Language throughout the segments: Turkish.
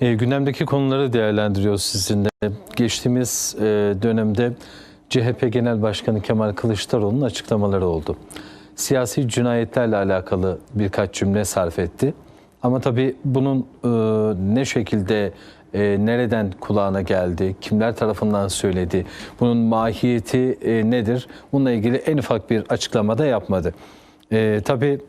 E, gündemdeki konuları değerlendiriyoruz sizinle. Geçtiğimiz e, dönemde CHP Genel Başkanı Kemal Kılıçdaroğlu'nun açıklamaları oldu. Siyasi cinayetlerle alakalı birkaç cümle sarf etti. Ama tabii bunun e, ne şekilde, e, nereden kulağına geldi, kimler tarafından söyledi, bunun mahiyeti e, nedir? Bununla ilgili en ufak bir açıklama da yapmadı. E, tabii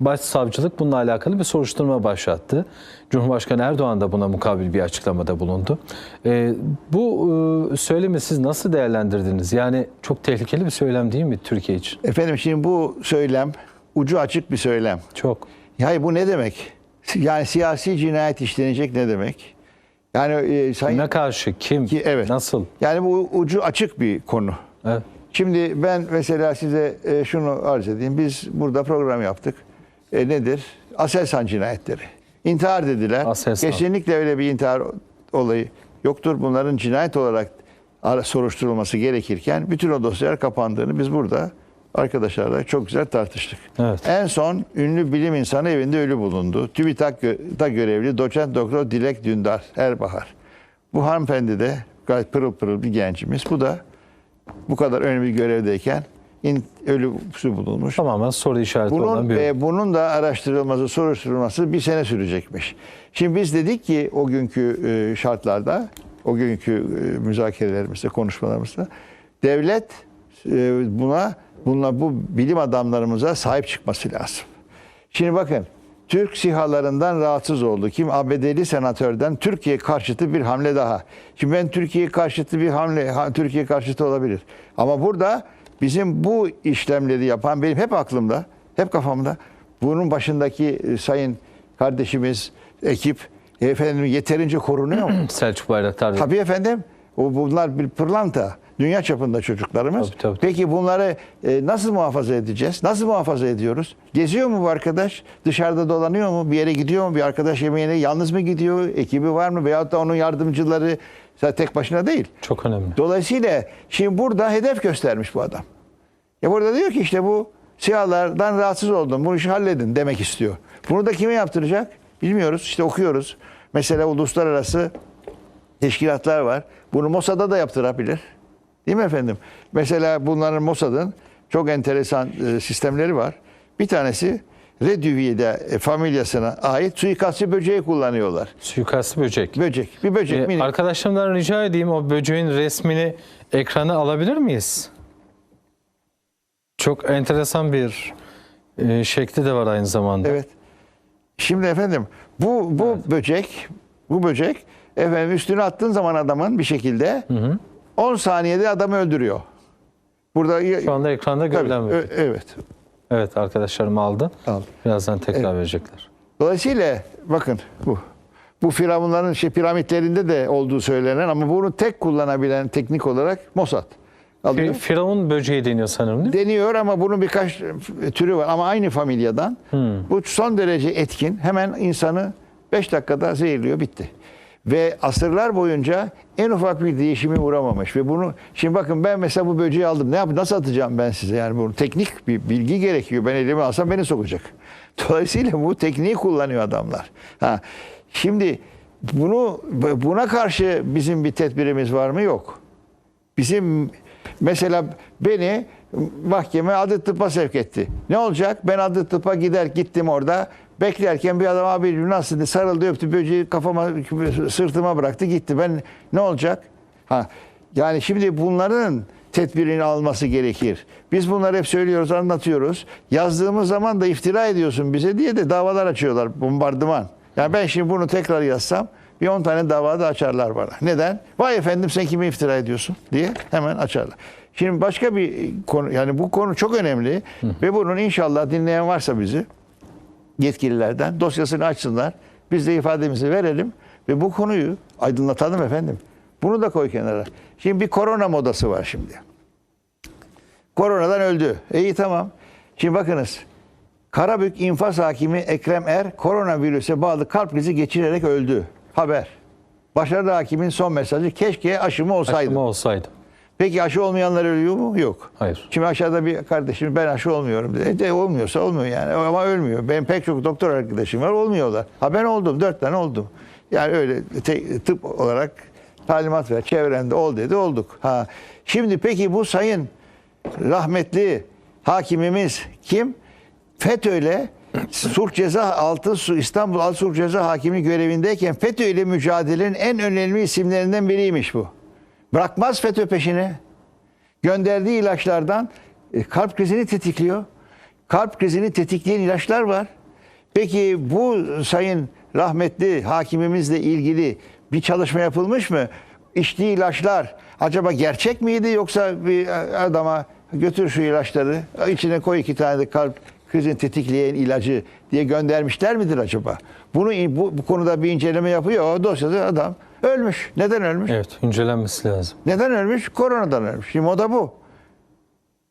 Başsavcılık bununla alakalı bir soruşturma başlattı. Cumhurbaşkanı Erdoğan da buna mukabil bir açıklamada bulundu. Ee, bu e, söylemi siz nasıl değerlendirdiniz? Yani çok tehlikeli bir söylem değil mi Türkiye için? Efendim şimdi bu söylem ucu açık bir söylem. Çok. Yani bu ne demek? Yani siyasi cinayet işlenecek ne demek? Yani e, sayın Kime karşı, kim, Ki- evet. nasıl? yani bu ucu açık bir konu. Evet. Şimdi ben mesela size e, şunu arz edeyim. Biz burada program yaptık. E, nedir? Aselsan cinayetleri. İntihar dediler. Aselsan. Kesinlikle öyle bir intihar olayı yoktur. Bunların cinayet olarak ara- soruşturulması gerekirken bütün o dosyalar kapandığını biz burada arkadaşlarla çok güzel tartıştık. Evet. En son ünlü bilim insanı evinde ölü bulundu. TÜBİTAK'ta görevli doçent doktor Dilek Dündar Erbahar. Bu hanımefendi de gayet pırıl pırıl bir gencimiz. Bu da bu kadar önemli bir görevdeyken ölüsü bulunmuş. Tamamen soru işareti olan Bunun, bir e, bunun da araştırılması, soruşturulması bir sene sürecekmiş. Şimdi biz dedik ki o günkü e, şartlarda, o günkü e, müzakerelerimizde, konuşmalarımızda devlet e, buna, bununla bu bilim adamlarımıza sahip çıkması lazım. Şimdi bakın, Türk sihalarından rahatsız oldu. Kim? ABD'li senatörden Türkiye karşıtı bir hamle daha. Şimdi ben Türkiye karşıtı bir hamle, ha, Türkiye karşıtı olabilir. Ama burada bizim bu işlemleri yapan benim hep aklımda, hep kafamda. Bunun başındaki e, sayın kardeşimiz, ekip efendim yeterince korunuyor mu? Selçuk Bayraktar. Tabii efendim. O bunlar bir pırlanta. Dünya çapında çocuklarımız. Tabii, tabii. Peki bunları e, nasıl muhafaza edeceğiz? Nasıl muhafaza ediyoruz? Geziyor mu bu arkadaş? Dışarıda dolanıyor mu? Bir yere gidiyor mu? Bir arkadaş yemeğine yalnız mı gidiyor? Ekibi var mı? Veyahut da onun yardımcıları tek başına değil. Çok önemli. Dolayısıyla şimdi burada hedef göstermiş bu adam. Ya burada diyor ki işte bu siyahlardan rahatsız oldum. Bu işi halledin demek istiyor. Bunu da kime yaptıracak? Bilmiyoruz. İşte okuyoruz. Mesela uluslararası teşkilatlar var. Bunu Mossad'a da yaptırabilir. Değil mi efendim? Mesela bunların Mossad'ın çok enteresan e, sistemleri var. Bir tanesi Redüviye'de e, familyasına ait suikastçı böceği kullanıyorlar. Suikastlı böcek. Böcek. Bir böcek Ee, minik. arkadaşlarımdan rica edeyim o böceğin resmini ekrana alabilir miyiz? Çok enteresan bir e, şekli de var aynı zamanda. Evet. Şimdi efendim bu bu böcek bu böcek efendim üstüne attığın zaman adamın bir şekilde 10 saniyede adamı öldürüyor. Burada Şu anda ekranda Tabii, görülen böcek. evet. Evet arkadaşlarım aldı. Aldı. Birazdan tekrar verecekler. Dolayısıyla bakın bu bu firavunların şey piramitlerinde de olduğu söylenen ama bunu tek kullanabilen teknik olarak Mossad alıyor. Fi- Firavun böceği deniyor sanırım değil mi? deniyor ama bunun birkaç türü var ama aynı familyadan. Bu son derece etkin. Hemen insanı 5 dakikada zehirliyor bitti. Ve asırlar boyunca en ufak bir değişimi uğramamış ve bunu şimdi bakın ben mesela bu böceği aldım. Ne yap nasıl atacağım ben size? Yani bunu teknik bir bilgi gerekiyor. Ben elime alsam beni sokacak. Dolayısıyla bu tekniği kullanıyor adamlar. Ha. Şimdi bunu buna karşı bizim bir tedbirimiz var mı? Yok. Bizim mesela beni mahkeme adı tıpa sevk etti. Ne olacak? Ben adı tıpa gider gittim orada. Beklerken bir adam abi nasıl sarıldı öptü böceği kafama sırtıma bıraktı gitti. Ben ne olacak? Ha yani şimdi bunların tedbirini alması gerekir. Biz bunları hep söylüyoruz, anlatıyoruz. Yazdığımız zaman da iftira ediyorsun bize diye de davalar açıyorlar, bombardıman. Yani ben şimdi bunu tekrar yazsam bir 10 tane dava da açarlar bana. Neden? Vay efendim sen kime iftira ediyorsun diye hemen açarlar. Şimdi başka bir konu yani bu konu çok önemli ve bunun inşallah dinleyen varsa bizi yetkililerden dosyasını açsınlar. Biz de ifademizi verelim ve bu konuyu aydınlatalım efendim. Bunu da koy kenara. Şimdi bir korona modası var şimdi. Koronadan öldü. E, İyi tamam. Şimdi bakınız. Karabük infaz hakimi Ekrem Er koronavirüse bağlı kalp krizi geçirerek öldü. Haber. Başarılı hakimin son mesajı keşke aşımı olsaydı. Aşımı olsaydı. Peki aşı olmayanlar ölüyor mu? Yok. Hayır. Şimdi aşağıda bir kardeşim ben aşı olmuyorum dedi. E olmuyorsa olmuyor yani ama ölmüyor. Benim pek çok doktor arkadaşım var olmuyorlar. Ha ben oldum. Dört tane oldum. Yani öyle te- tıp olarak talimat ver. Çevrende ol dedi olduk. Ha. Şimdi peki bu sayın rahmetli hakimimiz kim? FETÖ'yle sulh ceza altı Su- İstanbul Altı Sulh Ceza Hakimi görevindeyken FETÖ ile mücadelenin en önemli isimlerinden biriymiş bu. Bırakmaz FETÖ peşini. Gönderdiği ilaçlardan e, kalp krizini tetikliyor. Kalp krizini tetikleyen ilaçlar var. Peki bu sayın rahmetli hakimimizle ilgili bir çalışma yapılmış mı? İçtiği ilaçlar acaba gerçek miydi yoksa bir adama götür şu ilaçları içine koy iki tane de kalp krizini tetikleyen ilacı diye göndermişler midir acaba? Bunu bu, bu konuda bir inceleme yapıyor. O dosyada adam ölmüş. Neden ölmüş? Evet, incelenmesi lazım. Neden ölmüş? Koronadan ölmüş. Şimdi o da bu.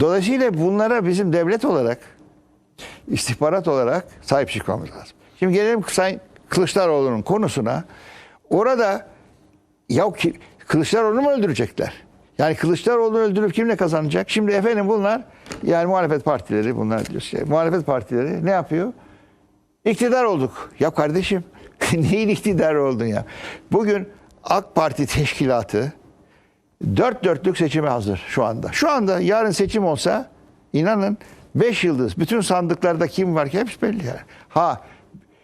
Dolayısıyla bunlara bizim devlet olarak, istihbarat olarak sahip çıkmamız lazım. Şimdi gelelim Sayın Kılıçdaroğlu'nun konusuna. Orada ya ki, Kılıçdaroğlu'nu mu öldürecekler? Yani Kılıçdaroğlu'nu öldürüp kimle kazanacak? Şimdi efendim bunlar yani muhalefet partileri bunlar diyor. Şey, muhalefet partileri ne yapıyor? İktidar olduk. Ya kardeşim neyin iktidar oldun ya? Bugün AK Parti teşkilatı dört dörtlük seçime hazır şu anda. Şu anda yarın seçim olsa inanın 5 yıldız bütün sandıklarda kim var ki hepsi belli yani. Ha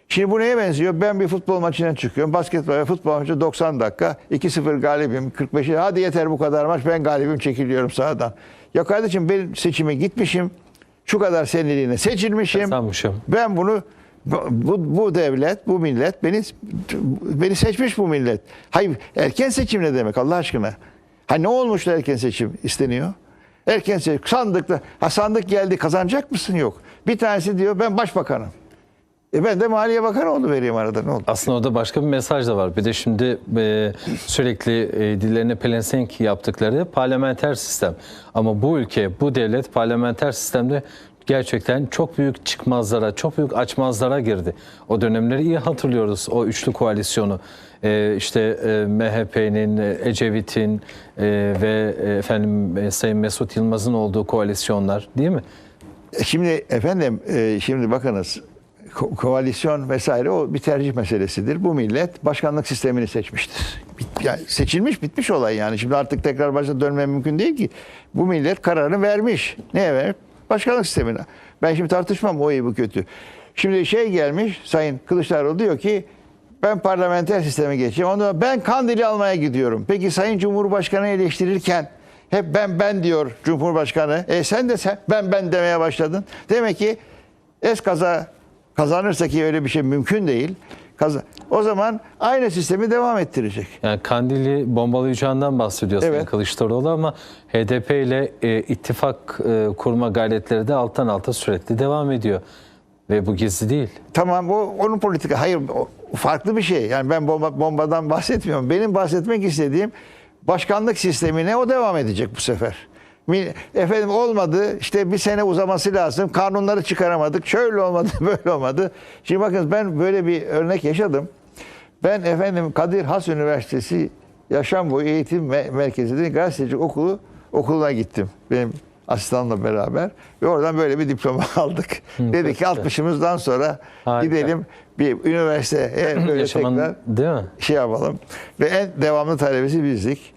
Şimdi bu neye benziyor? Ben bir futbol maçına çıkıyorum. Basketbol ve futbol maçı 90 dakika. 2-0 galibim. 45'e hadi yeter bu kadar maç. Ben galibim çekiliyorum sahadan. Ya kardeşim ben seçime gitmişim. Şu kadar seneliğine seçilmişim. Kazanmışım. Ben bunu bu, bu devlet, bu millet beni beni seçmiş bu millet. Hayır erken seçim ne demek Allah aşkına? Ha ne olmuş erken seçim isteniyor? Erken seçim sandıkta ha sandık geldi kazanacak mısın? Yok. Bir tanesi diyor ben başbakanım. E ben de Maliye Bakanı oldu vereyim arada ne oldu? Aslında orada başka bir mesaj da var. Bir de şimdi e, sürekli e, dillerine pelesenk yaptıkları parlamenter sistem. Ama bu ülke, bu devlet parlamenter sistemde gerçekten çok büyük çıkmazlara, çok büyük açmazlara girdi. O dönemleri iyi hatırlıyoruz. O üçlü koalisyonu. E, işte e, MHP'nin, e, Ecevit'in e, ve e, efendim e, Sayın Mesut Yılmaz'ın olduğu koalisyonlar değil mi? E Şimdi efendim e, şimdi bakınız ko- koalisyon vesaire o bir tercih meselesidir. Bu millet başkanlık sistemini seçmiştir. Bit- Yani seçilmiş bitmiş olay yani. Şimdi artık tekrar başa dönme mümkün değil ki. Bu millet kararını vermiş. Neye vermiş? Başkanlık sistemine. Ben şimdi tartışmam o iyi bu kötü. Şimdi şey gelmiş Sayın Kılıçdaroğlu diyor ki ben parlamenter sisteme geçeceğim. Ondan ben Kandil'i almaya gidiyorum. Peki Sayın Cumhurbaşkanı eleştirirken hep ben ben diyor Cumhurbaşkanı. E sen de sen ben ben demeye başladın. Demek ki es kaza kazanırsa ki öyle bir şey mümkün değil. Kaza, o zaman aynı sistemi devam ettirecek. Yani Kandil'i bombalayacağından bahsediyor Evet. Kılıçdaroğlu ama HDP ile e, ittifak e, kurma gayretleri de alttan alta sürekli devam ediyor. Ve bu gizli değil. Tamam o onun politika. Hayır o farklı bir şey. Yani ben bomba, bombadan bahsetmiyorum. Benim bahsetmek istediğim başkanlık sistemine o devam edecek bu sefer. Efendim olmadı işte bir sene uzaması lazım. Kanunları çıkaramadık. Şöyle olmadı böyle olmadı. Şimdi bakın ben böyle bir örnek yaşadım. Ben efendim Kadir Has Üniversitesi Yaşam Boyu Eğitim Me- Merkezi'nin gazetecilik okulu okuluna gittim. Benim asistanla beraber ve oradan böyle bir diploma aldık. Dedik ki 60'ımızdan sonra Harika. gidelim bir üniversiteye böyle Yaşaman tekrar değil mi? şey yapalım. Ve en devamlı talebesi bizdik.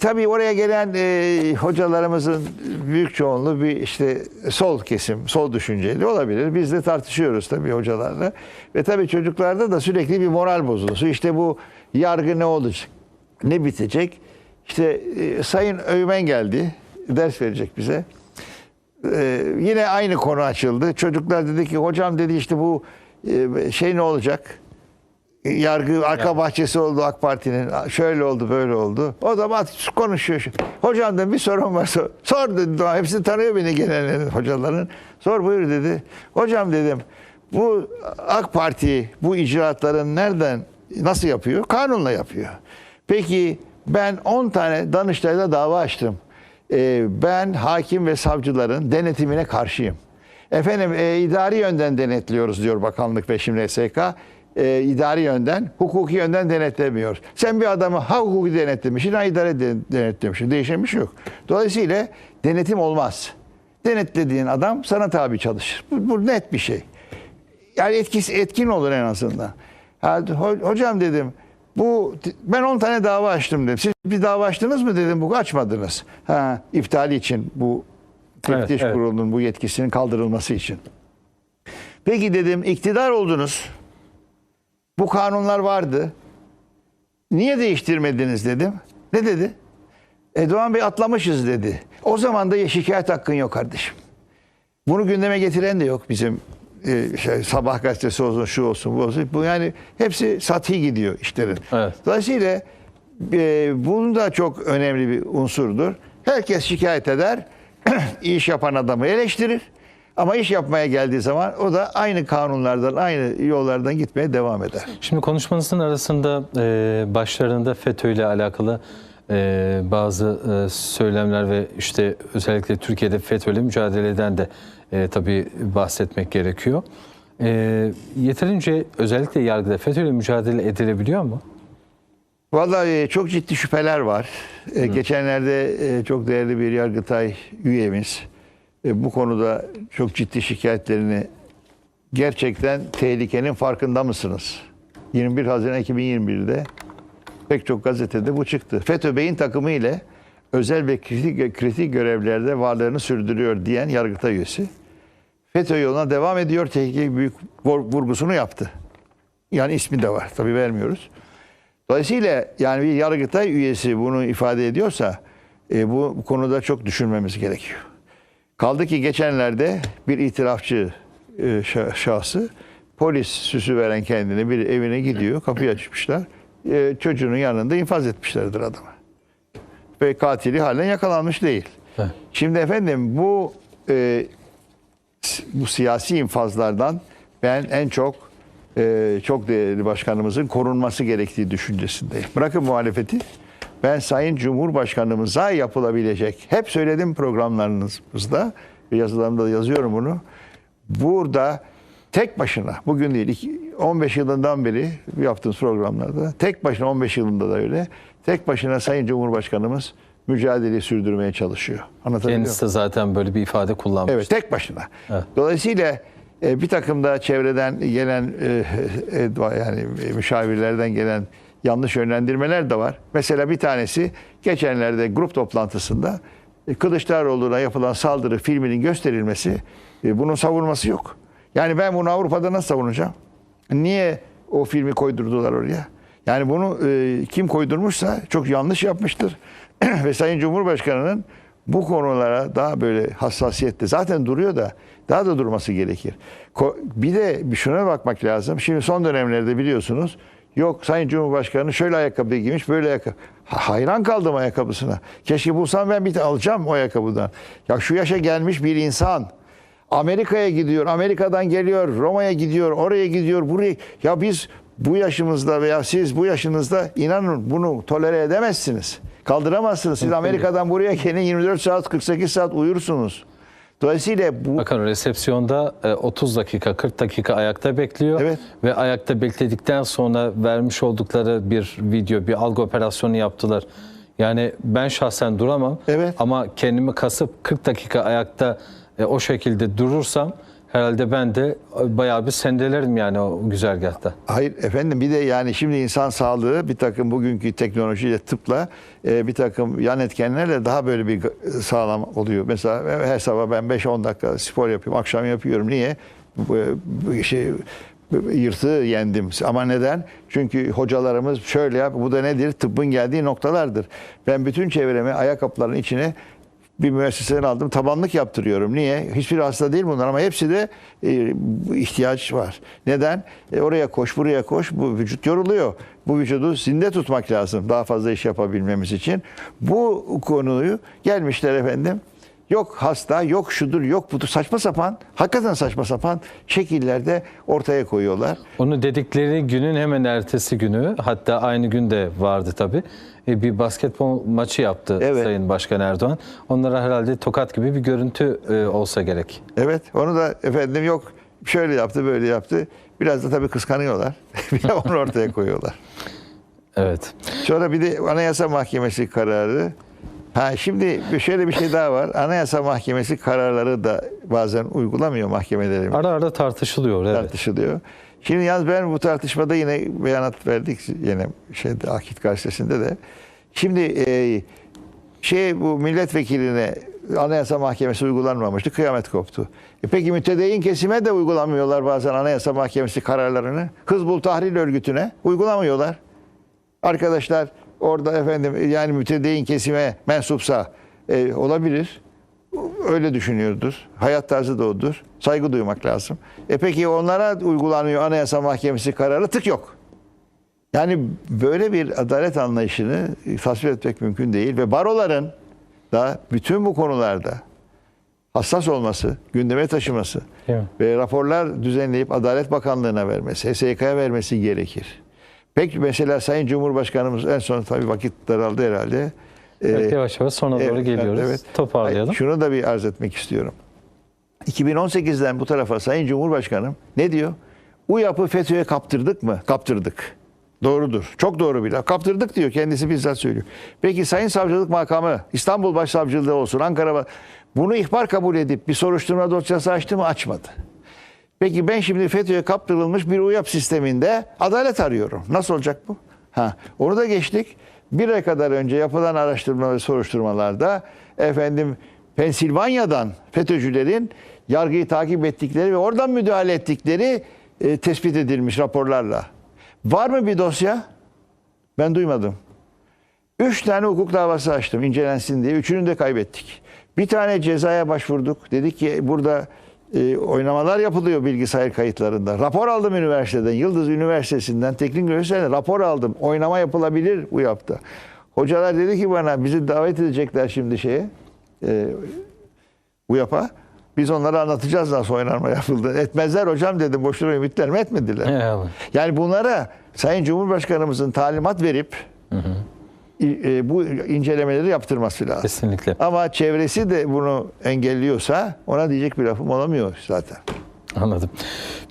Tabii oraya gelen e, hocalarımızın büyük çoğunluğu bir işte sol kesim, sol düşünceli olabilir. Biz de tartışıyoruz tabii hocalarla. Ve tabii çocuklarda da sürekli bir moral bozulması. İşte bu yargı ne olacak? Ne bitecek? İşte e, Sayın Övmen geldi. Ders verecek bize. Ee, yine aynı konu açıldı. Çocuklar dedi ki hocam dedi işte bu e, şey ne olacak? Yargı arka bahçesi oldu AK Parti'nin. Şöyle oldu böyle oldu. O zaman konuşuyor. Hocam dedim bir sorun var. Sor, sor dedim. Hepsi tanıyor beni genel hocaların. Sor buyur dedi. Hocam dedim bu AK Parti bu icraatların nereden nasıl yapıyor? Kanunla yapıyor. Peki ben 10 tane Danıştay'da dava açtım. Ee, ben hakim ve savcıların denetimine karşıyım. Efendim e, idari yönden denetliyoruz diyor bakanlık ve şimdi SK. E, idari yönden, hukuki yönden denetlemiyor. Sen bir adamı ha hukuki denetlemişsin, ha idare de- denetlemişsin. Değişen bir şey yok. Dolayısıyla denetim olmaz. Denetlediğin adam sana tabi çalışır. Bu, bu net bir şey. Yani etkisi etkin olur en azından. Ha, ho- hocam dedim bu ben 10 tane dava açtım dedim. Siz bir dava açtınız mı dedim. Bu açmadınız. Ha, iptali için bu teftiş Evet, evet. kurulunun bu yetkisinin kaldırılması için. Peki dedim iktidar oldunuz. Bu kanunlar vardı. Niye değiştirmediniz dedim. Ne dedi? Erdoğan Bey atlamışız dedi. O zaman da şikayet hakkın yok kardeşim. Bunu gündeme getiren de yok bizim e, şey, sabah gazetesi olsun şu olsun bu olsun. Bu yani hepsi sathi gidiyor işlerin. Evet. Dolayısıyla e, bunun da çok önemli bir unsurdur. Herkes şikayet eder, iş yapan adamı eleştirir. Ama iş yapmaya geldiği zaman o da aynı kanunlardan, aynı yollardan gitmeye devam eder. Şimdi konuşmanızın arasında e, başlarında FETÖ ile alakalı e, bazı e, söylemler ve işte özellikle Türkiye'de FETÖ ile mücadeleden de e, tabii bahsetmek gerekiyor. E, yeterince özellikle yargıda FETÖ ile mücadele edilebiliyor mu? Vallahi e, çok ciddi şüpheler var. E, geçenlerde e, çok değerli bir Yargıtay üyemiz e, bu konuda çok ciddi şikayetlerini gerçekten tehlikenin farkında mısınız? 21 Haziran 2021'de pek çok gazetede bu çıktı. FETÖ Bey'in takımı ile özel ve kritik, kritik görevlerde varlığını sürdürüyor diyen Yargıtay üyesi. FETÖ yoluna devam ediyor tehlike büyük vur- vurgusunu yaptı. Yani ismi de var tabii vermiyoruz. Dolayısıyla yani bir Yargıtay üyesi bunu ifade ediyorsa e, bu konuda çok düşünmemiz gerekiyor. Kaldı ki geçenlerde bir itirafçı e, şa- şahsı polis süsü veren kendine bir evine gidiyor. Kapıyı açmışlar. E, çocuğunun yanında infaz etmişlerdir adamı. Ve katili halen yakalanmış değil. Şimdi efendim bu e, bu siyasi infazlardan ben en çok e, çok değerli başkanımızın korunması gerektiği düşüncesindeyim. Bırakın muhalefeti. Ben Sayın Cumhurbaşkanımıza yapılabilecek, hep söyledim programlarınızda ve yazılarımda da yazıyorum bunu. Burada tek başına, bugün değil, iki- 15 yılından beri yaptığımız programlarda, tek başına 15 yılında da öyle, tek başına Sayın Cumhurbaşkanımız mücadeleyi sürdürmeye çalışıyor. Anlatabiliyor? Kendisi de zaten böyle bir ifade kullanmış. Evet tek başına. Evet. Dolayısıyla e, bir takım da çevreden gelen e, e, yani müşavirlerden gelen yanlış yönlendirmeler de var. Mesela bir tanesi geçenlerde grup toplantısında e, Kılıçdaroğlu'na yapılan saldırı filminin gösterilmesi e, bunun savunması yok. Yani ben bunu Avrupa'da nasıl savunacağım? Niye o filmi koydurdular oraya? Yani bunu e, kim koydurmuşsa çok yanlış yapmıştır. Ve Sayın Cumhurbaşkanı'nın bu konulara daha böyle hassasiyette zaten duruyor da daha da durması gerekir. Bir de şuna bakmak lazım. Şimdi son dönemlerde biliyorsunuz yok Sayın Cumhurbaşkanı şöyle ayakkabı giymiş böyle ayakkabı. Ha- Hayran kaldım ayakkabısına. Keşke bulsam ben bir tane alacağım o ayakkabıdan. Ya şu yaşa gelmiş bir insan Amerika'ya gidiyor, Amerika'dan geliyor, Roma'ya gidiyor, oraya gidiyor, buraya. Ya biz bu yaşımızda veya siz bu yaşınızda inanın bunu tolere edemezsiniz. Kaldıramazsınız. Siz Amerika'dan buraya gelin 24 saat 48 saat uyursunuz. Dolayısıyla bu Bakın resepsiyonda e, 30 dakika 40 dakika ayakta bekliyor Evet. ve ayakta bekledikten sonra vermiş oldukları bir video bir algı operasyonu yaptılar. Yani ben şahsen duramam Evet. ama kendimi kasıp 40 dakika ayakta e, o şekilde durursam herhalde ben de bayağı bir sendelerim yani o güzergahta. Hayır efendim bir de yani şimdi insan sağlığı bir takım bugünkü teknolojiyle tıpla e, bir takım yan etkenlerle daha böyle bir sağlam oluyor. Mesela her sabah ben 5-10 dakika spor yapıyorum, akşam yapıyorum. Niye? Şey yırtığı yendim. Ama neden? Çünkü hocalarımız şöyle yap, bu da nedir? Tıbbın geldiği noktalardır. Ben bütün çevremi ayakkabıların içine bir müesseseden aldım. Tabanlık yaptırıyorum. Niye? Hiçbir hasta değil bunlar ama hepsi de e, ihtiyaç var. Neden? E, oraya koş, buraya koş. Bu vücut yoruluyor. Bu vücudu zinde tutmak lazım daha fazla iş yapabilmemiz için. Bu konuyu gelmişler efendim. Yok hasta, yok şudur, yok budur. Saçma sapan, hakikaten saçma sapan şekillerde ortaya koyuyorlar. Onu dedikleri günün hemen ertesi günü hatta aynı günde vardı tabii. Bir basketbol maçı yaptı Evet. Sayın Başkan Erdoğan. Onlara herhalde tokat gibi bir görüntü e, olsa gerek. Evet, onu da efendim yok şöyle yaptı, böyle yaptı. Biraz da tabii kıskanıyorlar. bir de onu ortaya koyuyorlar. Evet. Sonra bir de Anayasa Mahkemesi kararı. Ha şimdi şöyle bir şey daha var. Anayasa Mahkemesi kararları da bazen uygulamıyor mahkemelerimiz. Ara ara tartışılıyor. Evet. tartışılıyor. Şimdi yalnız ben bu tartışmada yine beyanat verdik yine şeyde Akit gazetesinde de. Şimdi e, şey bu milletvekiline Anayasa Mahkemesi uygulanmamıştı. Kıyamet koptu. E peki mütedeyyin kesime de uygulamıyorlar bazen Anayasa Mahkemesi kararlarını. Hızbul Tahrir Örgütü'ne uygulamıyorlar. Arkadaşlar orada efendim yani mütedeyyin kesime mensupsa e, olabilir. Öyle düşünüyordur. Hayat tarzı da odur. Saygı duymak lazım. E peki onlara uygulanıyor Anayasa Mahkemesi kararı tık yok. Yani böyle bir adalet anlayışını tasvir etmek mümkün değil ve baroların da bütün bu konularda hassas olması, gündeme taşıması ve raporlar düzenleyip Adalet Bakanlığı'na vermesi, SSK'ya vermesi gerekir. Peki mesela Sayın Cumhurbaşkanımız en son tabii vakit daraldı herhalde. Evet, Ee, yavaş yavaş sona doğru Evet, geliyoruz. evet. Toparlayalım. Hayır, Şunu da bir arz etmek istiyorum. 2018'den bu tarafa Sayın Cumhurbaşkanım ne diyor? UYAP'ı FETÖ'ye kaptırdık mı? Kaptırdık. Doğrudur. Çok doğru bir laf. Kaptırdık diyor. Kendisi bizzat söylüyor. Peki Sayın Savcılık Makamı İstanbul Başsavcılığı olsun Ankara bunu ihbar kabul edip bir soruşturma dosyası açtı mı? Açmadı. Peki ben şimdi FETÖ'ye kaptırılmış bir UYAP sisteminde adalet arıyorum. Nasıl olacak bu? Ha, onu da geçtik. Bir ay kadar önce yapılan araştırma ve soruşturmalarda efendim Pensilvanya'dan FETÖ'cülerin yargıyı takip ettikleri ve oradan müdahale ettikleri e, tespit edilmiş raporlarla. Var mı bir dosya? Ben duymadım. Üç tane hukuk davası açtım incelensin diye. Üçünü de kaybettik. Bir tane cezaya başvurduk. Dedik ki burada e, oynamalar yapılıyor bilgisayar kayıtlarında. Rapor aldım üniversiteden. Yıldız Üniversitesi'nden teknik üniversiteden rapor aldım. Oynama yapılabilir bu yaptı. Hocalar dedi ki bana bizi davet edecekler şimdi şeye. E, UYAP'a. Biz onlara anlatacağız nasıl oynanma yapıldı. Etmezler hocam dedim. Boşuna ümitler mi etmediler? Eyvallah. Yani bunlara Sayın Cumhurbaşkanımızın talimat verip e, bu incelemeleri yaptırması lazım. Kesinlikle. Ama çevresi de bunu engelliyorsa ona diyecek bir lafım olamıyor zaten. Anladım.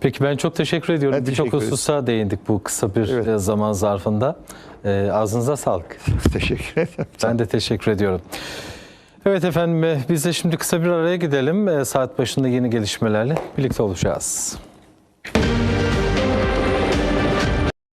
Peki ben çok teşekkür ediyorum. Birçok hususa değindik bu kısa bir Evet. e, zaman zarfında. E, ağzınıza sağlık. Teşekkür ederim. Ben de teşekkür ediyorum. Evet efendim e, biz de şimdi kısa bir araya gidelim. E, Saat başında yeni gelişmelerle birlikte olacağız.